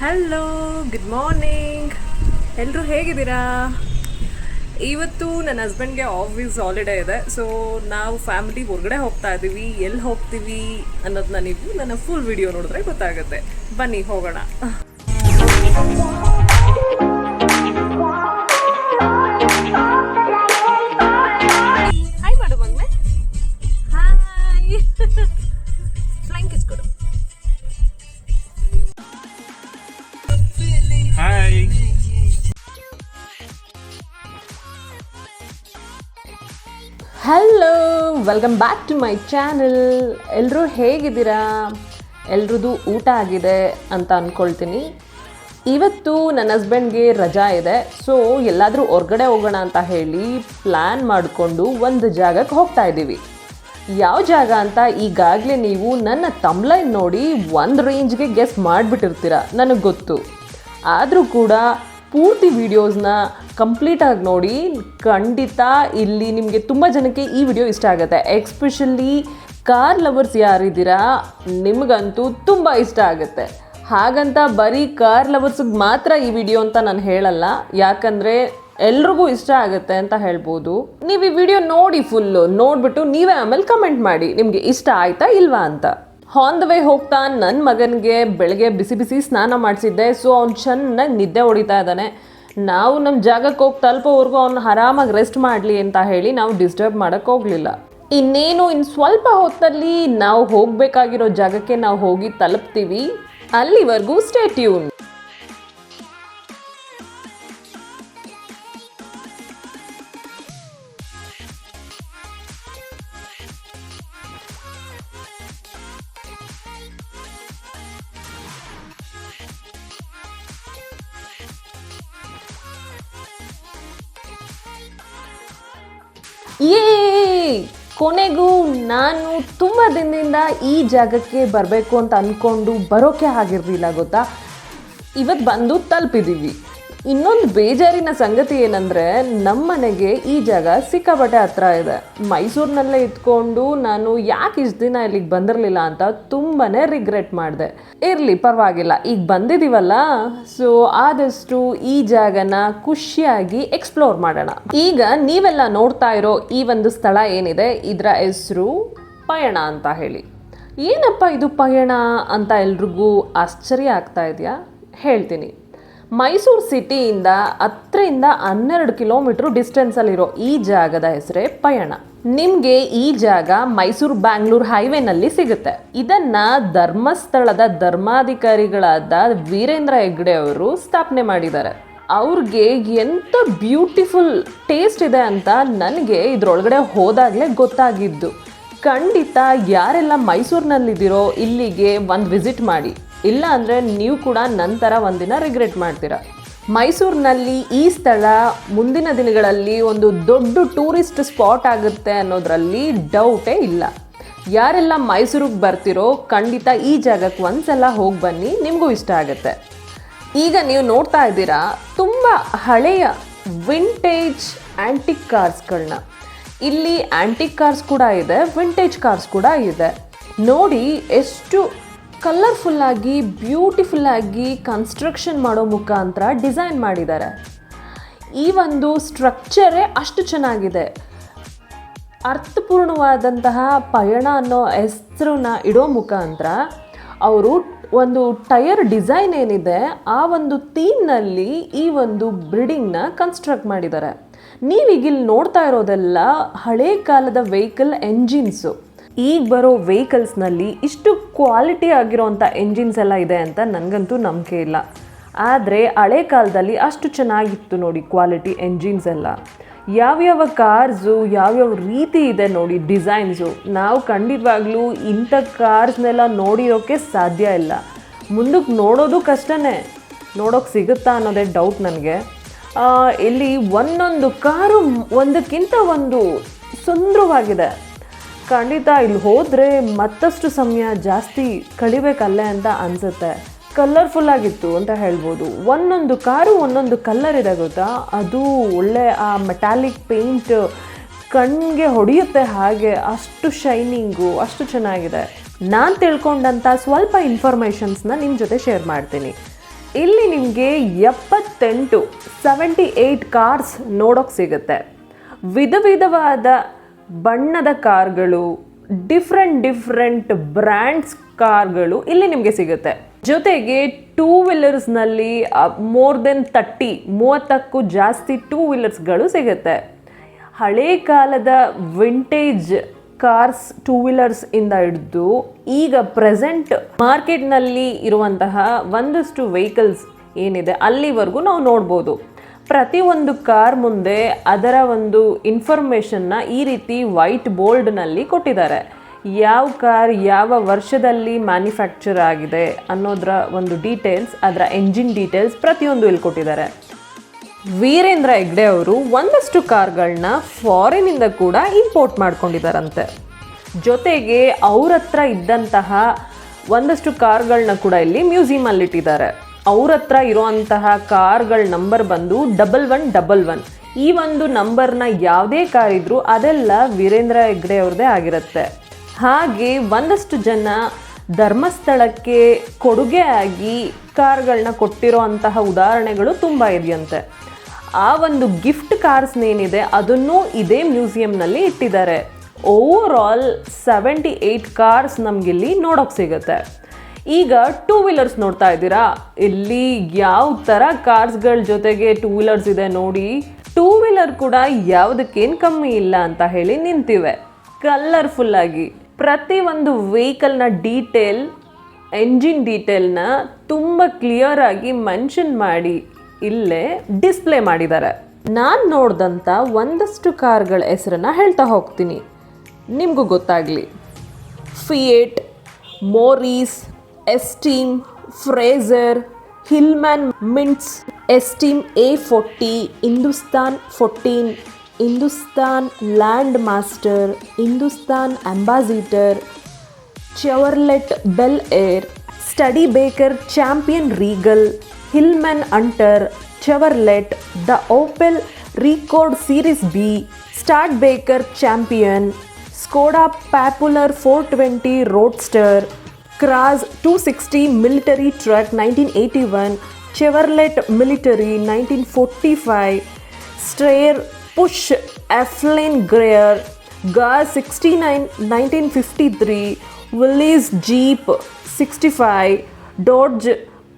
Hello good morning ಎಲ್ಲರೂ ಹೇಗಿದ್ದೀರಾ? ಇವತ್ತು ನನ್ನ ಹಸ್ಬೆಂಡ್ಗೆ ಆಫೀಸ್ ಹಾಲಿಡೇ ಇದೆ. ಸೊ ನಾವು ಫ್ಯಾಮಿಲಿ ಹೊರಗಡೆ ಹೋಗ್ತಾ ಇದ್ದೀವಿ. ಎಲ್ಲಿ ಹೋಗ್ತೀವಿ ಅನ್ನೋದನ್ನ ನೀವು ನನ್ನ ಫುಲ್ ವಿಡಿಯೋ ನೋಡಿದ್ರೆ ಗೊತ್ತಾಗುತ್ತೆ. ಬನ್ನಿ, ಹೋಗೋಣ. Hello welcome back to my channel ಎಲ್ಲರೂ ಹೇಗಿದ್ದೀರಾ? ಎಲ್ರದ್ದು ಊಟ ಆಗಿದೆ ಅಂತ ಅಂದ್ಕೊಳ್ತೀನಿ ಇವತ್ತು ನನ್ನ ಹಸ್ಬೆಂಡ್ಗೆ ರಜಾ ಇದೆ. ಸೊ ಎಲ್ಲಾದರೂ ಹೊರ್ಗಡೆ ಹೋಗೋಣ ಅಂತ ಹೇಳಿ ಪ್ಲ್ಯಾನ್ ಮಾಡಿಕೊಂಡು ಒಂದು ಜಾಗಕ್ಕೆ ಹೋಗ್ತಾ ಇದ್ದೀವಿ. ಯಾವ ಜಾಗ ಅಂತ ಈಗಾಗಲೇ ನೀವು ನನ್ನ ತಮ್ಲೈನ್ ನೋಡಿ ಒಂದು ರೇಂಜ್ಗೆ ಗೆಸ್ ಮಾಡಿಬಿಟ್ಟಿರ್ತೀರ, ನನಗೆ ಗೊತ್ತು. ಆದರೂ ಕೂಡ ಪೂರ್ತಿ ವೀಡಿಯೋಸ್ನ ಕಂಪ್ಲೀಟಾಗಿ ನೋಡಿ ಖಂಡಿತ ಇಲ್ಲಿ ನಿಮಗೆ ತುಂಬ ಜನಕ್ಕೆ ಈ ವಿಡಿಯೋ ಇಷ್ಟ ಆಗುತ್ತೆ. ಎಕ್ಸ್ಪೆಷಲಿ ಕಾರ್ ಲವರ್ಸ್ ಯಾರಿದ್ದೀರಾ, ನಿಮಗಂತೂ ತುಂಬ ಇಷ್ಟ ಆಗುತ್ತೆ. ಹಾಗಂತ ಬರೀ ಕಾರ್ ಲವರ್ಸಿಗೆ ಮಾತ್ರ ಈ ವಿಡಿಯೋ ಅಂತ ನಾನು ಹೇಳಲ್ಲ. ಯಾಕಂದರೆ ಎಲ್ರಿಗೂ ಇಷ್ಟ ಆಗುತ್ತೆ ಅಂತ ಹೇಳ್ಬೋದು. ನೀವು ಈ ವಿಡಿಯೋ ನೋಡಿ ಫುಲ್ಲು ನೋಡಿಬಿಟ್ಟು ನೀವೇ ಆಮೇಲೆ ಕಮೆಂಟ್ ಮಾಡಿ. ನಿಮಗೆ ಇಷ್ಟ ಆಯ್ತಾ ಇಲ್ವಾ ಅಂತ. ಆನ್ ದ ವೇ ಹೋಗ್ತಾ ನನ್ನ ಮಗನಿಗೆ ಬೆಳಗ್ಗೆ ಬಿಸಿ ಬಿಸಿ ಸ್ನಾನ ಮಾಡಿಸಿದ್ದೆ. ಸೊ ಅವ್ನು ಚೆನ್ನಾಗಿ ನಿದ್ದೆ ಹೊಡಿತಾ ಇದ್ದಾನೆ. ನಾವು ನಮ್ಮ ಜಾಗಕ್ಕೆ ಹೋಗಿ ತಲುಪೋವರೆಗೂ ಅವ್ನು ಆರಾಮಾಗಿ ರೆಸ್ಟ್ ಮಾಡಲಿ ಅಂತ ಹೇಳಿ ನಾವು ಡಿಸ್ಟರ್ಬ್ ಮಾಡೋಕ್ಕೆ ಹೋಗಲಿಲ್ಲ. ಇನ್ನೇನು ಇನ್ನು ಸ್ವಲ್ಪ ಹೊತ್ತಲ್ಲಿ ನಾವು ಹೋಗಬೇಕಾಗಿರೋ ಜಾಗಕ್ಕೆ ನಾವು ಹೋಗಿ ತಲುಪ್ತೀವಿ. ಅಲ್ಲಿವರೆಗೂ ಸ್ಟೇ ಟ್ಯೂನ್ ಏ ಕೊನೆಗೂ ನಾನು ತುಂಬ ದಿನದಿಂದ ಈ ಜಾಗಕ್ಕೆ ಬರಬೇಕು ಅಂತ ಅಂದ್ಕೊಂಡು ಬರೋಕೆ ಆಗಿರಲಿಲ್ಲ, ಗೊತ್ತಾ? ಇವತ್ತು ಬಂದು ತಲುಪಿದ್ದೀವಿ ಇನ್ನೊಂದು ಬೇಜಾರಿನ ಸಂಗತಿ ಏನಂದರೆ ನಮ್ಮ ಮನೆಗೆ ಈ ಜಾಗ ಸಿಕ್ಕಾಪಟ್ಟೆ ಹತ್ರ ಇದೆ. ಮೈಸೂರಿನಲ್ಲೇ ಇದ್ಕೊಂಡು ನಾನು ಯಾಕೆ ಇಷ್ಟು ದಿನ ಇಲ್ಲಿಗೆ ಬಂದಿರಲಿಲ್ಲ ಅಂತ ತುಂಬಾ ರಿಗ್ರೆಟ್ ಮಾಡಿದೆ. ಇರಲಿ, ಪರವಾಗಿಲ್ಲ. ಈಗ ಬಂದಿದ್ದೀವಲ್ಲ ಸೊ ಆದಷ್ಟು ಈ ಜಾಗನ ಖುಷಿಯಾಗಿ ಎಕ್ಸ್ಪ್ಲೋರ್ ಮಾಡೋಣ. ಈಗ ನೀವೆಲ್ಲ ನೋಡ್ತಾ ಇರೋ ಈ ಒಂದು ಸ್ಥಳ ಏನಿದೆ, ಇದರ ಹೆಸರು ಪಯಣ ಅಂತ ಹೇಳಿ. ಏನಪ್ಪ ಇದು ಪಯಣ ಅಂತ ಎಲ್ರಿಗೂ ಆಶ್ಚರ್ಯ ಆಗ್ತಾ ಇದೆಯಾ? ಹೇಳ್ತೀನಿ. ಮೈಸೂರು ಸಿಟಿಯಿಂದ ಹತ್ತರಿಂದ ಹನ್ನೆರಡು ಕಿಲೋಮೀಟ್ರ್ ಡಿಸ್ಟೆನ್ಸಲ್ಲಿರೋ ಈ ಜಾಗದ ಹೆಸರೇ ಪಯಣ. ನಿಮಗೆ ಈ ಜಾಗ ಮೈಸೂರು ಬ್ಯಾಂಗ್ಳೂರು ಹೈವೇನಲ್ಲಿ ಸಿಗುತ್ತೆ. ಇದನ್ನ ಧರ್ಮಸ್ಥಳದ ಧರ್ಮಾಧಿಕಾರಿಗಳಾದ ವೀರೇಂದ್ರ ಹೆಗ್ಡೆ ಅವರು ಸ್ಥಾಪನೆ ಮಾಡಿದ್ದಾರೆ. ಅವ್ರಿಗೆ ಎಂಥ ಬ್ಯೂಟಿಫುಲ್ ಟೇಸ್ಟ್ ಇದೆ ಅಂತ ನನಗೆ ಇದರೊಳಗಡೆ ಹೋದಾಗಲೇ ಗೊತ್ತಾಗಿದ್ದು. ಖಂಡಿತ ಯಾರೆಲ್ಲ ಮೈಸೂರಿನಲ್ಲಿದ್ದೀರೋ ಇಲ್ಲಿಗೆ ಒಂದು ವಿಸಿಟ್ ಮಾಡಿ. ಇಲ್ಲ ಅಂದರೆ ನೀವು ಕೂಡ ನಂತರ ಒಂದಿನ ರಿಗ್ರೆಟ್ ಮಾಡ್ತೀರಾ. ಮೈಸೂರಿನಲ್ಲಿ ಈ ಸ್ಥಳ ಮುಂದಿನ ದಿನಗಳಲ್ಲಿ ಒಂದು ದೊಡ್ಡ ಟೂರಿಸ್ಟ್ ಸ್ಪಾಟ್ ಆಗುತ್ತೆ ಅನ್ನೋದರಲ್ಲಿ ಡೌಟೇ ಇಲ್ಲ. ಯಾರೆಲ್ಲ ಮೈಸೂರಿಗೆ ಬರ್ತಿರೋ ಖಂಡಿತ ಈ ಜಾಗಕ್ಕೆ ಒಂದ್ಸಲ ಹೋಗಿ ಬನ್ನಿ, ನಿಮಗೂ ಇಷ್ಟ ಆಗುತ್ತೆ. ಈಗ ನೀವು ನೋಡ್ತಾ ಇದ್ದೀರಾ, ತುಂಬ ಹಳೆಯ ವಿಂಟೇಜ್ ಆ್ಯಂಟಿಕ್ ಕಾರ್ಸ್ಗಳನ್ನ ಇಲ್ಲಿ ಆ್ಯಂಟಿಕ್ ಕಾರ್ಸ್ ಕೂಡ ಇದೆ ವಿಂಟೇಜ್ ಕಾರ್ಸ್ ಕೂಡ ಇದೆ. ನೋಡಿ ಎಷ್ಟು ಕಲರ್ಫುಲ್ಲಾಗಿ ಬ್ಯೂಟಿಫುಲ್ಲಾಗಿ ಕನ್ಸ್ಟ್ರಕ್ಷನ್ ಮಾಡೋ ಮುಖಾಂತರ ಡಿಸೈನ್ ಮಾಡಿದ್ದಾರೆ. ಈ ಒಂದು ಸ್ಟ್ರಕ್ಚರೇ ಅಷ್ಟು ಚೆನ್ನಾಗಿದೆ. ಅರ್ಥಪೂರ್ಣವಾದಂತಹ ಪಯಣ ಅನ್ನೋ ಹೆಸರನ್ನ ಇಡೋ ಮುಖಾಂತರ ಅವರು ಒಂದು ಟೈರ್ ಡಿಸೈನ್ ಏನಿದೆ, ಆ ಒಂದು ಥೀಮ್ನಲ್ಲಿ ಈ ಒಂದು ಬಿಲ್ಡಿಂಗ್ನ ಕನ್ಸ್ಟ್ರಕ್ಟ್ ಮಾಡಿದ್ದಾರೆ. ನೀವೀಗಿಲ್ಲಿ ನೋಡ್ತಾ ಇರೋದೆಲ್ಲ ಹಳೇ ಕಾಲದ ವೆಹಿಕಲ್ ಎಂಜಿನ್ಸು ಈಗ ಬರೋ ವೆಹಿಕಲ್ಸ್ನಲ್ಲಿ ಇಷ್ಟು ಕ್ವಾಲಿಟಿ ಆಗಿರೋಂಥ ಎಂಜಿನ್ಸ್ ಎಲ್ಲ ಇದೆ ಅಂತ ನನಗಂತೂ ನಂಬಿಕೆ ಇಲ್ಲ. ಆದರೆ ಹಳೆ ಕಾಲದಲ್ಲಿ ಅಷ್ಟು ಚೆನ್ನಾಗಿತ್ತು ನೋಡಿ ಕ್ವಾಲಿಟಿ ಎಂಜಿನ್ಸ್ ಎಲ್ಲ. ಯಾವ್ಯಾವ ಕಾರ್ಸು ಯಾವ್ಯಾವ ರೀತಿ ಇದೆ ನೋಡಿ ಡಿಸೈನ್ಸು ನಾವು ಖಂಡಿತವಾಗ್ಲೂ ಇಂಥ ಕಾರ್ಸ್ನೆಲ್ಲ ನೋಡಿರೋಕ್ಕೆ ಸಾಧ್ಯ ಇಲ್ಲ. ಮುಂದಕ್ಕೆ ನೋಡೋದು ಕಷ್ಟನೇ. ನೋಡೋಕೆ ಸಿಗುತ್ತಾ ಅನ್ನೋದೇ ಡೌಟ್ ನನಗೆ. ಇಲ್ಲಿ ಒಂದೊಂದು ಕಾರು ಒಂದಕ್ಕಿಂತ ಒಂದು ಸುಂದರವಾಗಿದೆ. ಖಂಡಿತ ಇಲ್ಲಿ ಹೋದರೆ ಮತ್ತಷ್ಟು ಸಮಯ ಜಾಸ್ತಿ ಕಳಿಬೇಕಲ್ಲೇ ಅಂತ ಅನಿಸುತ್ತೆ. ಕಲರ್ಫುಲ್ ಆಗಿತ್ತು ಅಂತ ಹೇಳ್ಬೋದು. ಒಂದೊಂದು ಕಾರು ಒಂದೊಂದು ಕಲರ್ ಇದೆ ಗೊತ್ತಾ? ಅದು ಒಳ್ಳೆ ಆ ಮೆಟಾಲಿಕ್ ಪೇಂಟ್ ಕಣ್ಣಿಗೆ ಹೊಡೆಯುತ್ತೆ ಹಾಗೆ ಅಷ್ಟು ಶೈನಿಂಗು ಅಷ್ಟು ಚೆನ್ನಾಗಿದೆ. ನಾನು ತಿಳ್ಕೊಂಡಂಥ ಸ್ವಲ್ಪ ಇನ್ಫಾರ್ಮೇಷನ್ಸ್ನ ನಿಮ್ಮ ಜೊತೆ ಶೇರ್ ಮಾಡ್ತೀನಿ. ಇಲ್ಲಿ ನಿಮಗೆ ಎಪ್ಪತ್ತೆಂಟು ಸೆವೆಂಟಿ ಏಯ್ಟ್ ಕಾರ್ಸ್ ನೋಡೋಕ್ಕೆ ಸಿಗುತ್ತೆ. ವಿಧ ವಿಧವಾದ ಬಣ್ಣದ ಕಾರ್ಗಳು ಡಿಫ್ರೆಂಟ್ ಡಿಫ್ರೆಂಟ್ ಬ್ರ್ಯಾಂಡ್ಸ್ ಕಾರ್ಗಳು ಇಲ್ಲಿ ನಿಮಗೆ ಸಿಗುತ್ತೆ. ಜೊತೆಗೆ ಟೂ ವೀಲರ್ಸ್ನಲ್ಲಿ ಮೋರ್ ದೆನ್ ತರ್ಟಿ ಮೂವತ್ತಕ್ಕೂ ಜಾಸ್ತಿ ಟೂ ವೀಲರ್ಸ್ಗಳು ಸಿಗುತ್ತೆ. ಹಳೆ ಕಾಲದ ವಿಂಟೇಜ್ ಕಾರ್ಸ್ ಟೂ ವೀಲರ್ಸ್ ಇಂದ ಹಿಡಿದು, ಈಗ ಪ್ರೆಸೆಂಟ್ ಮಾರ್ಕೆಟ್ನಲ್ಲಿ ಇರುವಂತಹ ಒಂದಷ್ಟು ವೆಹಿಕಲ್ಸ್ ಏನಿದೆ, ಅಲ್ಲಿವರೆಗೂ ನಾವು ನೋಡ್ಬೋದು. ಪ್ರತಿಯೊಂದು ಕಾರ್ ಮುಂದೆ ಅದರ ಒಂದು ಇನ್ಫಾರ್ಮೇಷನ್ನ ಈ ರೀತಿ ವೈಟ್ ಬೋರ್ಡ್ನಲ್ಲಿ ಕೊಟ್ಟಿದ್ದಾರೆ. ಯಾವ ಕಾರ್ ಯಾವ ವರ್ಷದಲ್ಲಿ ಮ್ಯಾನುಫ್ಯಾಕ್ಚರ್ ಆಗಿದೆ ಅನ್ನೋದರ ಒಂದು ಡೀಟೇಲ್ಸ್ ಅದರ ಎಂಜಿನ್ ಡೀಟೇಲ್ಸ್ ಪ್ರತಿಯೊಂದು ಇಲ್ಲಿ ಕೊಟ್ಟಿದ್ದಾರೆ. ವೀರೇಂದ್ರ ಹೆಗ್ಡೆ ಅವರು ಒಂದಷ್ಟು ಕಾರ್ಗಳನ್ನ ಫಾರಿನಿಂದ ಕೂಡ ಇಂಪೋರ್ಟ್ ಮಾಡ್ಕೊಂಡಿದ್ದಾರಂತೆ. ಜೊತೆಗೆ ಅವ್ರ ಹತ್ರ ಇದ್ದಂತಹ ಒಂದಷ್ಟು ಕಾರ್ಗಳನ್ನ ಕೂಡ ಇಲ್ಲಿ ಮ್ಯೂಸಿಯಮಲ್ಲಿ ಇಟ್ಟಿದ್ದಾರೆ ಅವ್ರ ಹತ್ರ ಇರೋವಂತಹ ಕಾರ್ಗಳ ನಂಬರ್ ಬಂದು ಡಬಲ್ ಒನ್ ಡಬಲ್ ಒನ್. ಈ ಒಂದು ನಂಬರ್ನ ಯಾವುದೇ ಕಾರ್ ಇದ್ರು ಅದೆಲ್ಲ ವೀರೇಂದ್ರ ಹೆಗ್ಡೆ ಅವ್ರದ್ದೇ ಆಗಿರುತ್ತೆ. ಹಾಗೆ ಒಂದಷ್ಟು ಜನ ಧರ್ಮಸ್ಥಳಕ್ಕೆ ಕೊಡುಗೆ ಆಗಿ ಕಾರ್ಗಳನ್ನ ಕೊಟ್ಟಿರೋ ಅಂತಹ ಉದಾಹರಣೆಗಳು ತುಂಬ ಇದೆಯಂತೆ. ಆ ಒಂದು ಗಿಫ್ಟ್ ಕಾರ್ಸ್ನೇನಿದೆ ಅದನ್ನು ಇದೇ ಮ್ಯೂಸಿಯಂನಲ್ಲಿ ಇಟ್ಟಿದ್ದಾರೆ. Overall seventy eight cars ನಮಗಿಲ್ಲಿ ನೋಡೋಕೆ ಸಿಗುತ್ತೆ. ಈಗ ಟೂ ವೀಲರ್ಸ್ ನೋಡ್ತಾ ಇದ್ದೀರಾ? ಇಲ್ಲಿ ಯಾವ ಥರ ಕಾರ್ಸ್ಗಳ ಜೊತೆಗೆ ಟೂ ವೀಲರ್ಸ್ ಇದೆ ನೋಡಿ. ಟೂ ವೀಲರ್ ಕೂಡ ಯಾವುದಕ್ಕೇನು ಕಮ್ಮಿ ಇಲ್ಲ ಅಂತ ಹೇಳಿ ನಿಂತಿವೆ. ಕಲರ್ಫುಲ್ ಆಗಿ. ಪ್ರತಿ ಒಂದು ವೆಹಿಕಲ್ನ ಡೀಟೇಲ್ ಎಂಜಿನ್ ಡೀಟೇಲ್ನ ತುಂಬ ಕ್ಲಿಯರ್ ಆಗಿ ಮೆನ್ಷನ್ ಮಾಡಿ, ಇಲ್ಲೇ ಡಿಸ್ಪ್ಲೇ ಮಾಡಿದ್ದಾರೆ. ನಾನು ನೋಡಿದಂಥ ಒಂದಷ್ಟು ಕಾರ್ಗಳ ಹೆಸರನ್ನ ಹೇಳ್ತಾ ಹೋಗ್ತೀನಿ. ನಿಮಗೂ ಗೊತ್ತಾಗಲಿ. Fiat Morris Esteem, Fraser, Hillman Mints, Esteem A40, Hindustan 14, Hindustan Landmaster, Hindustan Ambassador, Chevrolet Bel Air, Study Baker Champion Regal, Hillman Hunter, Chevrolet, the Opel Record Series B, Start Baker Champion, Skoda Popular 420 Roadster, four twenty roadster cross two sixty military truck nineteen eighty one Chevrolet military nineteen forty five strayer push eflane grayer ga sixty nine nineteen fifty three Willys jeep sixty five Dodge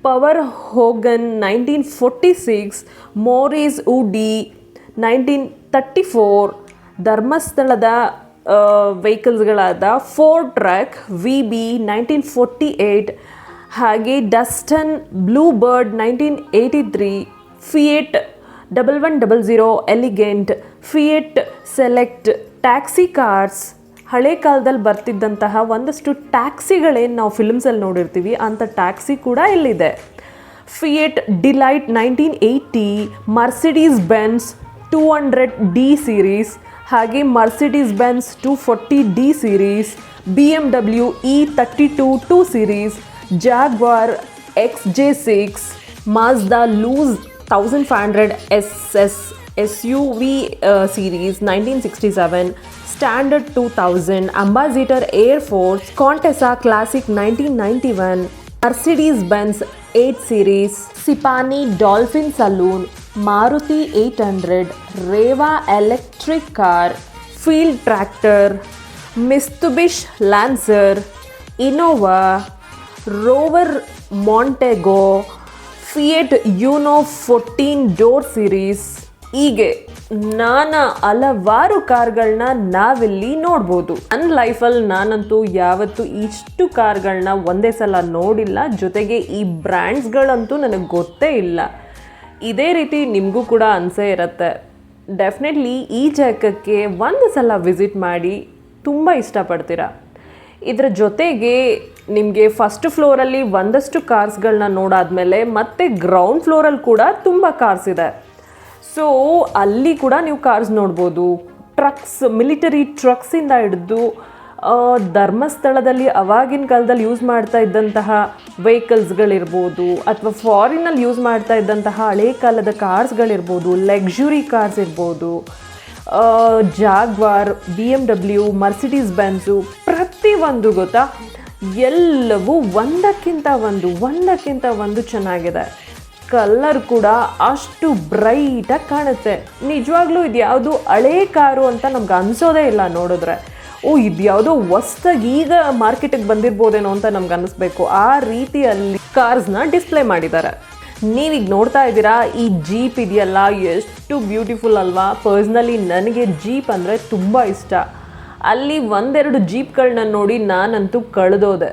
power wagon nineteen forty six Morris Audi nineteen thirty four ಧರ್ಮಸ್ಥಳದ ವೆಹಿಕಲ್ಸ್ಗಳಾದ four truck V B nineteen forty eight ಹಾಗೆ Datsun Blue Bird nineteen eighty three Fiat double one double zero elegant Fiat select taxi cars ಹಳೆ ಕಾಲದಲ್ಲಿ ಬರ್ತಿದ್ದಂತಹ ಒಂದಷ್ಟು ಟ್ಯಾಕ್ಸಿಗಳೇನು ನಾವು ಫಿಲ್ಮ್ಸಲ್ಲಿ ನೋಡಿರ್ತೀವಿ, ಅಂಥ taxi ಕೂಡ ಇಲ್ಲಿದೆ. Fiat delight nineteen eighty Mercedes Benz two hundred D series ಹಾಗೆ Mercedes Benz two forty D series B M W E thirty two two series Jaguar X J six Mazda loose thousand five hundred S S S U V series nineteen sixty seven Standard two thousand Ambassador air force Contessa classic nineteen ninety one Mercedes Benz eight series Sipani Dolphin saloon Maruti eight hundred, Reva electric car, field tractor Mitsubishi Lancer, Innova, Rover Montego, Fiat Uno fourteen door series. ಹೀಗೆ ನಾನಾ ಹಲವಾರು ಕಾರ್ಗಳನ್ನ ನಾವಿಲ್ಲಿ ನೋಡ್ಬೋದು. ನನ್ನ ಲೈಫಲ್ಲಿ ನಾನಂತೂ ಯಾವತ್ತೂ ಇಷ್ಟು ಕಾರ್ಗಳನ್ನ ಒಂದೇ ಸಲ ನೋಡಿಲ್ಲ. ಜೊತೆಗೆ ಈ ಬ್ರ್ಯಾಂಡ್ಸ್ಗಳಂತೂ ನನಗೆ ಗೊತ್ತೇ ಇಲ್ಲ. ಇದೇ ರೀತಿ ನಿಮಗೂ ಕೂಡ ಅನಿಸೇ ಇರುತ್ತೆ. ಡೆಫಿನೆಟ್ಲಿ ಈ ಜಾಗಕ್ಕೆ ಒಂದು ಸಲ ವಿಸಿಟ್ ಮಾಡಿ ತುಂಬ ಇಷ್ಟಪಡ್ತೀರ? ಇದರ ಜೊತೆಗೆ ನಿಮಗೆ ಫಸ್ಟ್ ಫ್ಲೋರಲ್ಲಿ ಒಂದಷ್ಟು ಕಾರ್ಸ್ಗಳನ್ನ ನೋಡಾದಮೇಲೆ ಮತ್ತೆ ಗ್ರೌಂಡ್ ಫ್ಲೋರಲ್ಲಿ ಕೂಡ ತುಂಬ ಕಾರ್ಸ್ ಇದೆ. ಸೊ ಅಲ್ಲಿ ಕೂಡ ನೀವು ಕಾರ್ಸ್ ನೋಡ್ಬೋದು. ಟ್ರಕ್ಸ್ ಮಿಲಿಟರಿ ಟ್ರಕ್ಸಿಂದ ಹಿಡಿದು ಧರ್ಮಸ್ಥಳದಲ್ಲಿ ಅವಾಗಿನ ಕಾಲದಲ್ಲಿ ಯೂಸ್ ಮಾಡ್ತಾ ಇದ್ದಂತಹ ವೆಹಿಕಲ್ಸ್ಗಳಿರ್ಬೋದು ಅಥವಾ ಫಾರಿನಲ್ಲಿ ಯೂಸ್ ಮಾಡ್ತಾ ಇದ್ದಂತಹ ಹಳೇ ಕಾಲದ ಕಾರ್ಸ್ಗಳಿರ್ಬೋದು ಲಕ್ಸುರಿ ಕಾರ್ಸ್ ಇರ್ಬೋದು Jaguar B M W Mercedes Benz ಪ್ರತಿಯೊಂದು ಗೊತ್ತಾ? ಎಲ್ಲವೂ ಒಂದಕ್ಕಿಂತ ಒಂದು ಒಂದಕ್ಕಿಂತ ಒಂದು ಚೆನ್ನಾಗಿದೆ. ಕಲ್ಲರ್ ಕೂಡ ಅಷ್ಟು ಬ್ರೈಟಾಗಿ ಕಾಣುತ್ತೆ. ನಿಜವಾಗ್ಲೂ ಇದು ಯಾವುದು ಹಳೇ ಕಾರು ಅಂತ ನಮ್ಗೆ ಅನ್ಸೋದೇ ಇಲ್ಲ ನೋಡಿದ್ರೆ. ಓ ಇದ್ಯಾವುದೋ ಹೊಸ್ದಾಗಿ ಈಗ ಮಾರ್ಕೆಟಿಗೆ ಬಂದಿರ್ಬೋದೇನೋ ಅಂತ ನಮ್ಗೆ ಅನ್ನಿಸ್ಬೇಕು ಆ ರೀತಿಯಲ್ಲಿ ಕಾರ್ಸ್ನ ಡಿಸ್ಪ್ಲೇ ಮಾಡಿದ್ದಾರೆ. ನೀವೀಗ ನೋಡ್ತಾ ಇದ್ದೀರಾ, ಈ ಜೀಪ್ ಇದೆಯಲ್ಲ, ಎಷ್ಟು ಬ್ಯೂಟಿಫುಲ್ ಅಲ್ವಾ? ಪರ್ಸ್ನಲಿ ನನಗೆ ಜೀಪ್ ಅಂದರೆ ತುಂಬ ಇಷ್ಟ. ಅಲ್ಲಿ ಒಂದೆರಡು ಜೀಪ್ಗಳನ್ನ ನೋಡಿ ನಾನಂತೂ ಕಳೆದೋದೆ.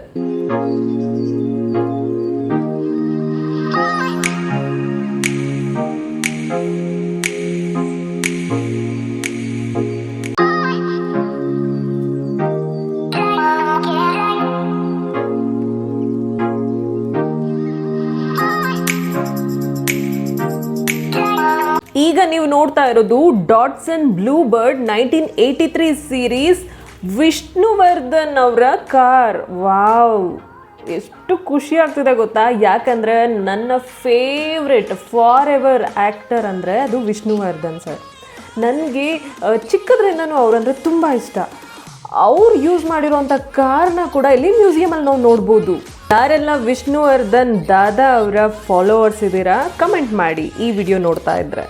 ಈಗ ನೀವು ನೋಡ್ತಾ ಇರೋದು Datsun Blue Bird nineteen eighty three series Vishnuvardhan ಅವರ ಕಾರ್. ವಾವ್ ಎಷ್ಟು ಖುಷಿ ಆಗ್ತಿದೆ ಗೊತ್ತಾ? ಯಾಕಂದರೆ ನನ್ನ ಫೇವ್ರೆಟ್ ಫಾರ್ ಎವರ್ ಆ್ಯಕ್ಟರ್ ಅಂದರೆ ಅದು ವಿಷ್ಣುವರ್ಧನ್ ಸರ್ ನನಗೆ ಚಿಕ್ಕದ್ರಿಂದನೂ ಅವರಂದರೆ ತುಂಬ ಇಷ್ಟ. ಅವ್ರು ಯೂಸ್ ಮಾಡಿರೋಂಥ ಕಾರ್ನ ಕೂಡ ಇಲ್ಲಿ ಮ್ಯೂಸಿಯಮಲ್ಲಿ ನಾವು ನೋಡ್ಬೋದು. ಯಾರೆಲ್ಲ ವಿಷ್ಣುವರ್ಧನ್ ದಾದಾ ಅವರ ಫಾಲೋವರ್ಸ್ ಇದ್ದೀರಾ ಕಮೆಂಟ್ ಮಾಡಿ ಈ ವಿಡಿಯೋ ನೋಡ್ತಾ ಇದ್ರೆ.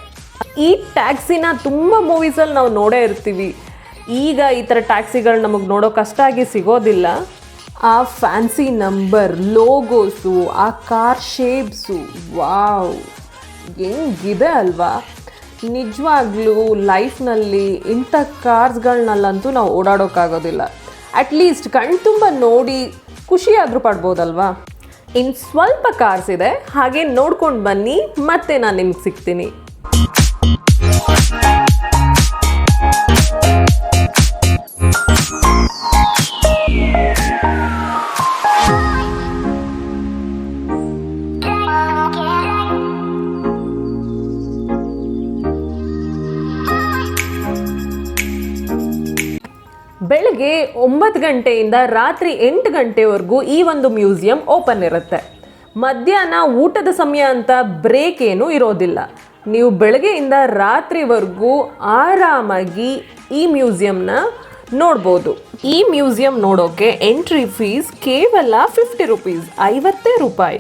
ಈ ಟ್ಯಾಕ್ಸಿನ ತುಂಬ ಮೂವೀಸಲ್ಲಿ ನಾವು ನೋಡೇ ಇರ್ತೀವಿ. ಈಗ ಈ ಥರ ಟ್ಯಾಕ್ಸಿಗಳು ನಮಗೆ ನೋಡೋ ಕಷ್ಟ ಆಗಿ ಸಿಗೋದಿಲ್ಲ. ಆ ಫ್ಯಾನ್ಸಿ ನಂಬರ್ ಲೋಗೋಸು ಆ ಕಾರ್ ಶೇಪ್ಸು ವಾವ್. ಹೆಂಗಿದೆ ಅಲ್ವಾ? ನಿಜವಾಗ್ಲೂ ಲೈಫ್ನಲ್ಲಿ ಇಂಥ ಕಾರ್ಸ್ಗಳನ್ನಲ್ಲಂತೂ ನಾವು ಓಡಾಡೋಕ್ಕಾಗೋದಿಲ್ಲ ಅಟ್ಲೀಸ್ಟ್ ಕಣ್ತುಂಬ ನೋಡಿ ಖುಷಿಯಾದರೂ ಪಡ್ಬೋದಲ್ವಾ? ಇನ್ನು ಸ್ವಲ್ಪ ಕಾರ್ಸ್ ಇದೆ, ಹಾಗೆ ನೋಡ್ಕೊಂಡು ಬನ್ನಿ, ಮತ್ತೆ ನಾನು ನಿಮ್ಗೆ ಸಿಗ್ತೀನಿ. ಒಂಬತ್ತು ಗಂಟೆಯಿಂದ ರಾತ್ರಿ ಎಂಟು ಗಂಟೆವರೆಗೂ ಈ ಒಂದು ಮ್ಯೂಸಿಯಂ ಓಪನ್ ಇರುತ್ತೆ. ಮಧ್ಯಾಹ್ನ ಊಟದ ಸಮಯ ಅಂತ ಬ್ರೇಕ್ ಏನೂ ಇರೋದಿಲ್ಲ. ನೀವು ಬೆಳಗ್ಗೆಯಿಂದ ರಾತ್ರಿವರೆಗೂ ಆರಾಮಾಗಿ ಈ ಮ್ಯೂಸಿಯಂನ ನೋಡ್ಬೋದು. ಈ ಮ್ಯೂಸಿಯಂ ನೋಡೋಕೆ ಎಂಟ್ರಿ ಫೀಸ್ ಕೇವಲ ಫಿಫ್ಟಿ ರುಪೀಸ್, ಐವತ್ತೇ ರೂಪಾಯಿ.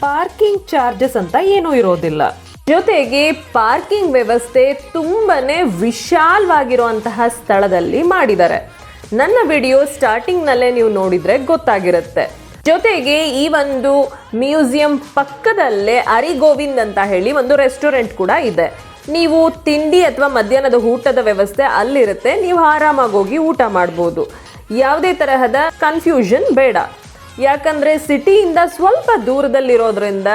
ಪಾರ್ಕಿಂಗ್ ಚಾರ್ಜಸ್ ಅಂತ ಏನೂ ಇರೋದಿಲ್ಲ. ಜೊತೆಗೆ ಪಾರ್ಕಿಂಗ್ ವ್ಯವಸ್ಥೆ ತುಂಬನೇ ವಿಶಾಲವಾಗಿರುವಂತಹ ಸ್ಥಳದಲ್ಲಿ ಮಾಡಿದ್ದಾರೆ. ನನ್ನ ವಿಡಿಯೋ ಸ್ಟಾರ್ಟಿಂಗ್ನಲ್ಲೇ ನೀವು ನೋಡಿದ್ರೆ ಗೊತ್ತಾಗಿರುತ್ತೆ. ಜೊತೆಗೆ ಈ ಒಂದು ಮ್ಯೂಸಿಯಂ ಪಕ್ಕದಲ್ಲೇ ಅರಿಗೋವಿಂದ್ ಅಂತ ಹೇಳಿ ಒಂದು ರೆಸ್ಟೋರೆಂಟ್ ಕೂಡ ಇದೆ. ನೀವು ತಿಂಡಿ ಅಥವಾ ಮಧ್ಯಾಹ್ನದ ಊಟದ ವ್ಯವಸ್ಥೆ ಅಲ್ಲಿರುತ್ತೆ. ನೀವು ಆರಾಮಾಗಿ ಹೋಗಿ ಊಟ ಮಾಡ್ಬೋದು. ಯಾವುದೇ ತರಹದ ಕನ್ಫ್ಯೂಷನ್ ಬೇಡ. ಯಾಕಂದರೆ ಸಿಟಿಯಿಂದ ಸ್ವಲ್ಪ ದೂರದಲ್ಲಿರೋದ್ರಿಂದ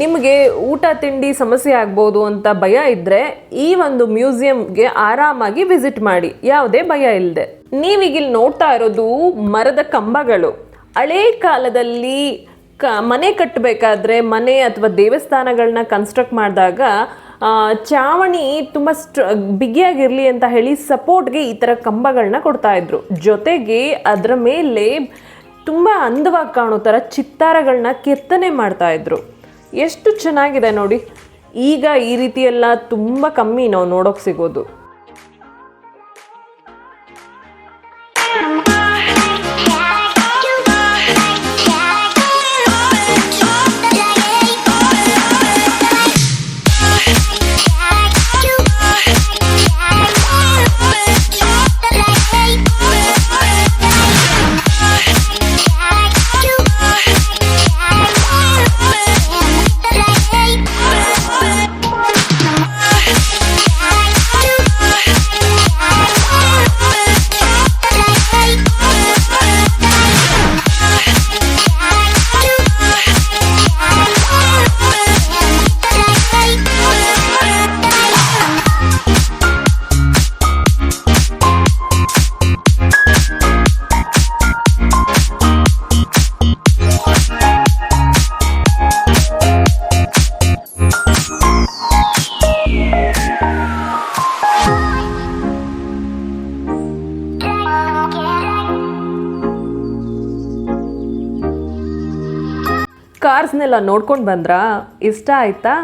ನಿಮಗೆ ಊಟ, ತಿಂಡಿ ಸಮಸ್ಯೆ ಆಗ್ಬೋದು ಅಂತ ಭಯ ಇದ್ದರೆ ಈ ಒಂದು ಮ್ಯೂಸಿಯಂಗೆ ಆರಾಮಾಗಿ ವಿಸಿಟ್ ಮಾಡಿ. ಯಾವುದೇ ಭಯ ಇಲ್ಲದೆ ನೀವೀಗಿಲ್ಲಿ ನೋಡ್ತಾ ಇರೋದು ಮರದ ಕಂಬಗಳು. ಹಳೇ ಕಾಲದಲ್ಲಿ ಕ, ಮನೆ ಕಟ್ಟಬೇಕಾದ್ರೆ ಮನೆ ಅಥವಾ ದೇವಸ್ಥಾನಗಳನ್ನ ಕನ್ಸ್ಟ್ರಕ್ಟ್ ಮಾಡಿದಾಗ ಚಾವಣಿ ತುಂಬ ಸ್ಟ್ರ ಬಿಗಿಯಾಗಿರಲಿ ಅಂತ ಹೇಳಿ ಸಪೋರ್ಟ್ಗೆ ಈ ಥರ ಕಂಬಗಳನ್ನ ಕೊಡ್ತಾ ಇದ್ರು. ಜೊತೆಗೆ ಅದರ ಮೇಲೆ ತುಂಬ ಅಂದವಾಗಿ ಕಾಣೋ ಥರ ಚಿತ್ತಾರಗಳನ್ನ ಕೆತ್ತನೆ ಮಾಡ್ತಾ ಇದ್ರು. ಎಷ್ಟು ಚೆನ್ನಾಗಿದೆ ನೋಡಿ. ಈಗ ಈ ರೀತಿಯೆಲ್ಲ ತುಂಬ ಕಮ್ಮಿ ನಾವು ನೋಡೋಕೆ ಸಿಗೋದು. ಕಾರ್ಸ್ನೆಲ್ಲ ನೋಡ್ಕೊಂಡು ಬಂದ್ರಾ ಇಷ್ಟ ಆಯ್ತಾ?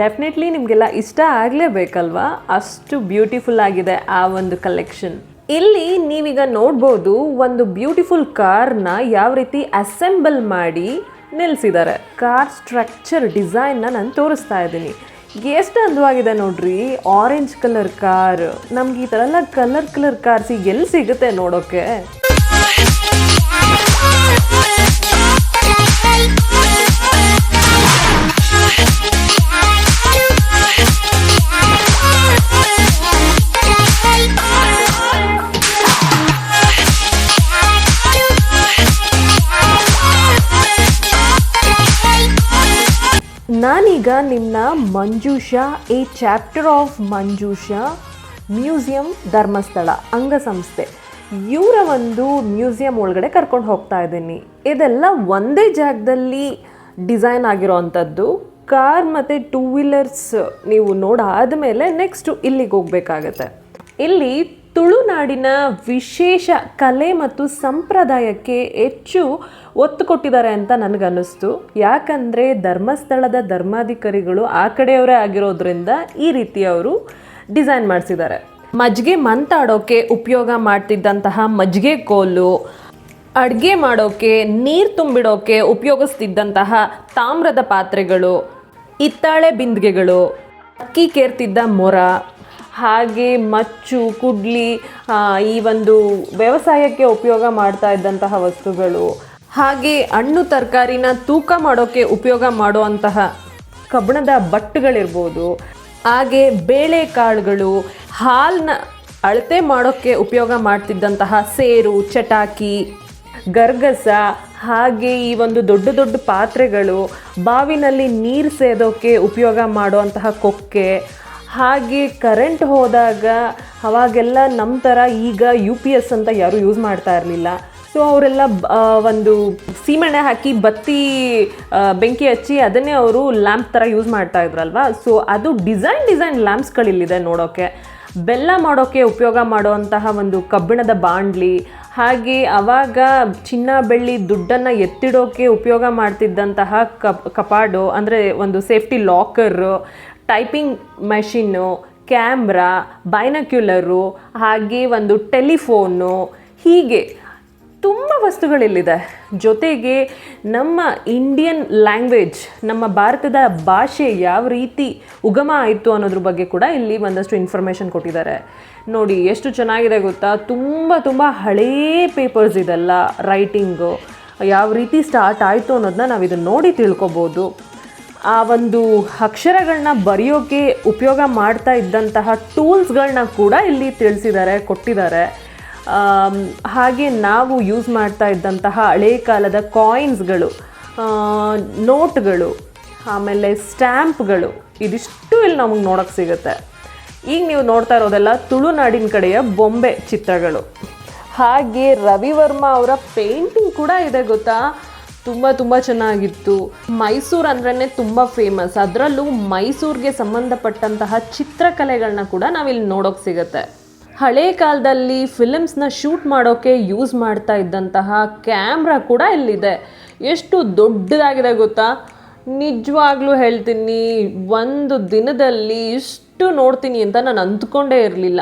ಡೆಫಿನೆಟ್ಲಿ ನಿಮಗೆಲ್ಲ ಇಷ್ಟ ಆಗಲೇಬೇಕಲ್ವಾ? ಅಷ್ಟು ಬ್ಯೂಟಿಫುಲ್ ಆಗಿದೆ ಆ ಒಂದು ಕಲೆಕ್ಷನ್ ಇಲ್ಲಿ ನೀವೀಗ ನೋಡ್ಬೋದು ಒಂದು ಬ್ಯೂಟಿಫುಲ್ ಕಾರ್ನ ಯಾವ ರೀತಿ ಅಸೆಂಬಲ್ ಮಾಡಿ ನಿಲ್ಲಿಸಿದ್ದಾರೆ ಕಾರ್ ಸ್ಟ್ರಕ್ಚರ್ ಡಿಸೈನ್ನ ನಾನು ತೋರಿಸ್ತಾ ಇದ್ದೀನಿ. ಎಷ್ಟು ಅಂದವಾಗಿದೆ ನೋಡ್ರಿ? ಆರೆಂಜ್ ಕಲರ್ ಕಾರ್ ನಮ್ಗೆ ಈ ಥರ ಎಲ್ಲ ಕಲರ್ ಕಲರ್ ಕಾರ್ಸ್ ಈಗ ಎಲ್ಲಿ ಸಿಗುತ್ತೆ ನೋಡೋಕ್ಕೆ ನಾನೀಗ ನಿಮ್ಮನ್ನ Manjusha a chapter of Manjusha museum Dharmasthala, ಅಂಗಸಂಸ್ಥೆ. ಇವರ ಒಂದು ಮ್ಯೂಸಿಯಂ ಒಳಗಡೆ ಕರ್ಕೊಂಡು ಹೋಗ್ತಾ ಇದ್ದೀನಿ. ಇದೆಲ್ಲ ಒಂದೇ ಜಾಗದಲ್ಲಿ ಡಿಸೈನ್ ಆಗಿರೋ ಅಂಥದ್ದು ಕಾರ್ ಮತ್ತು ಟೂ ವೀಲರ್ಸ್ ನೀವು ನೋಡಾದ್ಮೇಲೆ ನೆಕ್ಸ್ಟು ಇಲ್ಲಿಗೆ ಹೋಗಬೇಕಾಗತ್ತೆ. ಇಲ್ಲಿ ತುಳುನಾಡಿನ ವಿಶೇಷ ಕಲೆ ಮತ್ತು ಸಂಪ್ರದಾಯಕ್ಕೆ ಹೆಚ್ಚು ಒತ್ತು ಕೊಟ್ಟಿದ್ದಾರೆ ಅಂತ ನನಗನ್ನಿಸ್ತು. ಯಾಕಂದರೆ ಧರ್ಮಸ್ಥಳದ ಧರ್ಮಾಧಿಕಾರಿಗಳು ಆ ಕಡೆಯವರೇ ಆಗಿರೋದ್ರಿಂದ ಈ ರೀತಿ ಅವರು ಡಿಸೈನ್ ಮಾಡಿಸಿದ್ದಾರೆ. ಮಜ್ಜಿಗೆ ಮಂತಾಡೋಕೆ ಉಪಯೋಗ ಮಾಡ್ತಿದ್ದಂತಹ ಮಜ್ಜಿಗೆ ಕೋಲು, ಅಡುಗೆ ಮಾಡೋಕೆ, ನೀರು ತುಂಬಿಡೋಕೆ ಉಪಯೋಗಿಸ್ತಿದ್ದಂತಹ ತಾಮ್ರದ ಪಾತ್ರೆಗಳು, ಹಿತ್ತಾಳೆ ಬಿಂದಿಗೆಗಳು, ಅಕ್ಕಿ ಕೇರ್ತಿದ್ದ ಮೊರ, ಹಾಗೆ ಮಚ್ಚು, ಕುಡ್ಲಿ ಈ ಒಂದು ವ್ಯವಸಾಯಕ್ಕೆ ಉಪಯೋಗ ಮಾಡ್ತಾ ಇದ್ದಂತಹ ವಸ್ತುಗಳು ಹಾಗೆ ಹಣ್ಣು ತರಕಾರಿನ ತೂಕ ಮಾಡೋಕ್ಕೆ ಉಪಯೋಗ ಮಾಡುವಂತಹ ಕಬ್ಬಣದ ಬಟ್ಟುಗಳಿರ್ಬೋದು, ಹಾಗೆ ಬೇಳೆಕಾಳುಗಳು ಹಾಲನ್ನ ಅಳತೆ ಮಾಡೋಕ್ಕೆ ಉಪಯೋಗ ಮಾಡ್ತಿದ್ದಂತಹ ಸೇರು, ಚಟಾಕಿ, ಗರ್ಗಸ, ಹಾಗೆ ಈ ಒಂದು ದೊಡ್ಡ ದೊಡ್ಡ ಪಾತ್ರೆಗಳು, ಬಾವಿನಲ್ಲಿ ನೀರು ಸೇದೋಕ್ಕೆ ಉಪಯೋಗ ಮಾಡುವಂತಹ ಕೊಕ್ಕೆ, ಹಾಗೆ ಕರೆಂಟ್ ಹೋದಾಗ ಅವಾಗೆಲ್ಲ ನಮ್ಮ ಥರ ಈಗ ಯು ಪಿ ಎಸ್ ಅಂತ ಯಾರೂ ಯೂಸ್ ಮಾಡ್ತಾ ಇರಲಿಲ್ಲ. ಸೊ ಅವರೆಲ್ಲ ಒಂದು ಸೀಮೆಣ್ಣೆ ಹಾಕಿ ಬತ್ತಿ ಬೆಂಕಿ ಹಚ್ಚಿ ಅದನ್ನೇ ಅವರು ಲ್ಯಾಂಪ್ ಥರ ಯೂಸ್ ಮಾಡ್ತಾ ಇದ್ರಲ್ವಾ? ಸೊ ಅದು ಡಿಸೈನ್ ಡಿಸೈನ್ ಲ್ಯಾಂಪ್ಸ್ಗಳಿಲ್ಲಿದೆ ನೋಡೋಕ್ಕೆ ಬೆಲ್ಲ ಮಾಡೋಕ್ಕೆ ಉಪಯೋಗ ಮಾಡುವಂತಹ ಒಂದು ಕಬ್ಬಿಣದ ಬಾಂಡ್ಲಿ, ಹಾಗೆ ಅವಾಗ ಚಿನ್ನ ಬೆಳ್ಳಿ ದುಡ್ಡನ್ನು ಎತ್ತಿಡೋಕ್ಕೆ ಉಪಯೋಗ ಮಾಡ್ತಿದ್ದಂತಹ ಕಪ್, ಕಪಾಡು, ಅಂದರೆ ಒಂದು safety locker, typing machine, camera, binocular, ಹಾಗೆ ಒಂದು ಟೆಲಿಫೋನು, ಹೀಗೆ. ತುಂಬ ವಸ್ತುಗಳಿಲ್ಲಿದೆ. ಜೊತೆಗೆ ನಮ್ಮ ಇಂಡಿಯನ್ ಲ್ಯಾಂಗ್ವೇಜ್ ನಮ್ಮ ಭಾರತದ ಭಾಷೆ ಯಾವ ರೀತಿ ಉಗಮ ಆಯಿತು ಅನ್ನೋದ್ರ ಬಗ್ಗೆ ಕೂಡ ಇಲ್ಲಿ ಒಂದಷ್ಟು ಇನ್ಫಾರ್ಮೇಷನ್ ಕೊಟ್ಟಿದ್ದಾರೆ. ನೋಡಿ, ಎಷ್ಟು ಚೆನ್ನಾಗಿದೆ ಗೊತ್ತಾ? ತುಂಬ ತುಂಬ ಹಳೇ ಪೇಪರ್ಸ್ ಇದೆಲ್ಲ ರೈಟಿಂಗು ಯಾವ ರೀತಿ ಸ್ಟಾರ್ಟ್ ಆಯಿತು ಅನ್ನೋದನ್ನ ನಾವು ಇದನ್ನು ನೋಡಿ ತಿಳ್ಕೊಬೋದು. ಆ ಒಂದು ಅಕ್ಷರಗಳನ್ನ ಬರೆಯೋಕ್ಕೆ ಉಪಯೋಗ ಮಾಡ್ತಾ ಇದ್ದಂತಹ ಟೂಲ್ಸ್ಗಳನ್ನ ಕೂಡ ಇಲ್ಲಿ ತಿಳಿಸಿದ್ದಾರೆ, ಕೊಟ್ಟಿದ್ದಾರೆ. ಹಾಗೆ ನಾವು ಯೂಸ್ ಮಾಡ್ತಾ ಇದ್ದಂತಹ ಹಳೆ ಕಾಲದ ಕಾಯಿನ್ಸ್ಗಳು ನೋಟ್ಗಳು ಆಮೇಲೆ ಸ್ಟ್ಯಾಂಪ್ಗಳು ಇದಿಷ್ಟು ಇಲ್ಲಿ ನಮಗೆ ನೋಡೋಕ್ಕೆ ಸಿಗುತ್ತೆ. ಈಗ ನೀವು ನೋಡ್ತಾ ಇರೋದೆಲ್ಲ ತುಳುನಾಡಿನ ಕಡೆಯ ಬೊಂಬೆ ಚಿತ್ರಗಳು. ಹಾಗೆ ರವಿವರ್ಮ ಅವರ ಪೇಂಟಿಂಗ್ ಕೂಡ ಇದೆ ಗೊತ್ತಾ? ತುಂಬ ತುಂಬ ಚೆನ್ನಾಗಿತ್ತು. ಮೈಸೂರು ಅಂದ್ರೇ ತುಂಬ ಫೇಮಸ್ ಅದರಲ್ಲೂ ಮೈಸೂರಿಗೆ ಸಂಬಂಧಪಟ್ಟಂತಹ ಚಿತ್ರಕಲೆಗಳನ್ನ ಕೂಡ ನಾವಿಲ್ಲಿ ನೋಡೋಕೆ ಸಿಗುತ್ತೆ. ಹಳೆ ಕಾಲದಲ್ಲಿ ಫಿಲಮ್ಸ್ನ ಶೂಟ್ ಮಾಡೋಕ್ಕೆ ಯೂಸ್ ಮಾಡ್ತಾ ಇದ್ದಂತಹ ಕ್ಯಾಮ್ರಾ ಕೂಡ ಇಲ್ಲಿದೆ. ಎಷ್ಟು ದೊಡ್ಡದಾಗಿದೆ ಗೊತ್ತಾ? ನಿಜವಾಗ್ಲೂ ಹೇಳ್ತೀನಿ, ಒಂದು ದಿನದಲ್ಲಿ ಇಷ್ಟು ನೋಡ್ತೀನಿ ಅಂತ ನಾನು ಅಂದ್ಕೊಂಡೇ ಇರಲಿಲ್ಲ.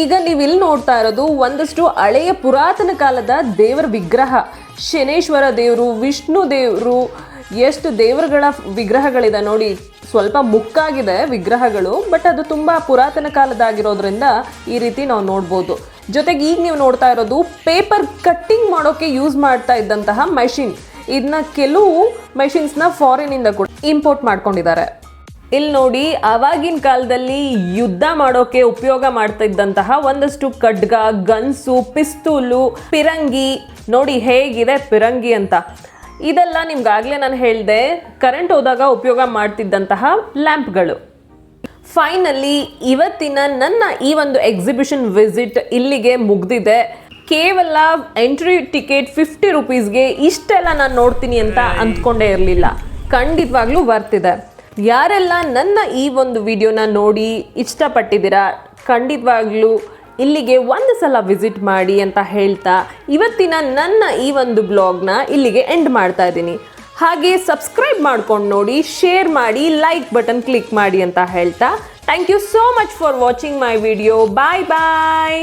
ಈಗ ನೀವು ಇಲ್ಲಿ ನೋಡ್ತಾ ಇರೋದು ಒಂದಷ್ಟು ಹಳೆಯ ಪುರಾತನ ಕಾಲದ ದೇವರ ವಿಗ್ರಹ. ಶನೇಶ್ವರ ದೇವರು, ವಿಷ್ಣು ದೇವರು, ಎಷ್ಟು ದೇವರುಗಳ ವಿಗ್ರಹಗಳಿದೆ ನೋಡಿ. ಸ್ವಲ್ಪ ಮುಕ್ಕಾಗಿದೆ ವಿಗ್ರಹಗಳು, ಬಟ್ ಅದು ತುಂಬ ಪುರಾತನ ಕಾಲದಾಗಿರೋದ್ರಿಂದ ಈ ರೀತಿ ನಾವು ನೋಡ್ಬೋದು. ಜೊತೆಗೆ ಈಗ ನೀವು ನೋಡ್ತಾ ಇರೋದು ಪೇಪರ್ ಕಟ್ಟಿಂಗ್ ಮಾಡೋಕೆ ಯೂಸ್ ಮಾಡ್ತಾ ಇದ್ದಂತಹ ಮೆಷಿನ್. ಇದನ್ನ ಕೆಲವು ಮೆಷಿನ್ಸ್ನ ಫಾರಿನಿಂದ ಕೂಡ ಇಂಪೋರ್ಟ್ ಮಾಡ್ಕೊಂಡಿದ್ದಾರೆ. ಇಲ್ಲಿ ನೋಡಿ ಅವಾಗಿನ ಕಾಲದಲ್ಲಿ ಯುದ್ಧ ಮಾಡೋಕೆ ಉಪಯೋಗ ಮಾಡ್ತಾ ಇದ್ದಂತಹ ಒಂದಷ್ಟು ಖಡ್ಗ ಗನ್ಸು ಪಿಸ್ತೂಲು ಪಿರಂಗಿ. ನೋಡಿ ಹೇಗಿದೆ ಪಿರಂಗಿ ಅಂತ. ಇದೆಲ್ಲ ನಿಮ್ಗಾಗಲೇ ನಾನು ಹೇಳಿದೆ ಕರೆಂಟ್ ಹೋದಾಗ ಉಪಯೋಗ ಮಾಡ್ತಿದ್ದಂತಹ ಲ್ಯಾಂಪ್ಗಳು ಫೈನಲಿ ಇವತ್ತಿನ ನನ್ನ ಈ ಒಂದು ಎಕ್ಸಿಬಿಷನ್ ವಿಸಿಟ್ ಇಲ್ಲಿಗೆ ಮುಗ್ದಿದೆ. ಕೇವಲ ಎಂಟ್ರಿ ಟಿಕೆಟ್ ಫಿಫ್ಟಿ ರುಪೀಸ್ಗೆ ಇಷ್ಟೆಲ್ಲ ನಾನು ನೋಡ್ತೀನಿ ಅಂತ ಅಂದ್ಕೊಂಡೇ ಇರಲಿಲ್ಲ. ಖಂಡಿತವಾಗ್ಲೂ ಬರ್ತಿದೆ ಯಾರೆಲ್ಲ ನನ್ನ ಈ ಒಂದು ವಿಡಿಯೋನ ನೋಡಿ ಇಷ್ಟಪಟ್ಟಿದ್ದೀರಾ, ಖಂಡಿತವಾಗ್ಲೂ ಇಲ್ಲಿಗೆ ಒಂದು ಸಲ ವಿಸಿಟ್ ಮಾಡಿ ಅಂತ ಹೇಳ್ತಾ ಇವತ್ತಿನ ನನ್ನ ಈ ಒಂದು ಬ್ಲಾಗ್ನ ಇಲ್ಲಿಗೆ ಎಂಡ್ ಮಾಡ್ತಾ ಇದ್ದೀನಿ. ಹಾಗೆ ಸಬ್ಸ್ಕ್ರೈಬ್ ಮಾಡ್ಕೊಂಡು ನೋಡಿ ಶೇರ್ ಮಾಡಿ ಲೈಕ್ ಬಟನ್ ಕ್ಲಿಕ್ ಮಾಡಿ ಅಂತ ಹೇಳ್ತಾ. Thank you so much for watching my video bye bye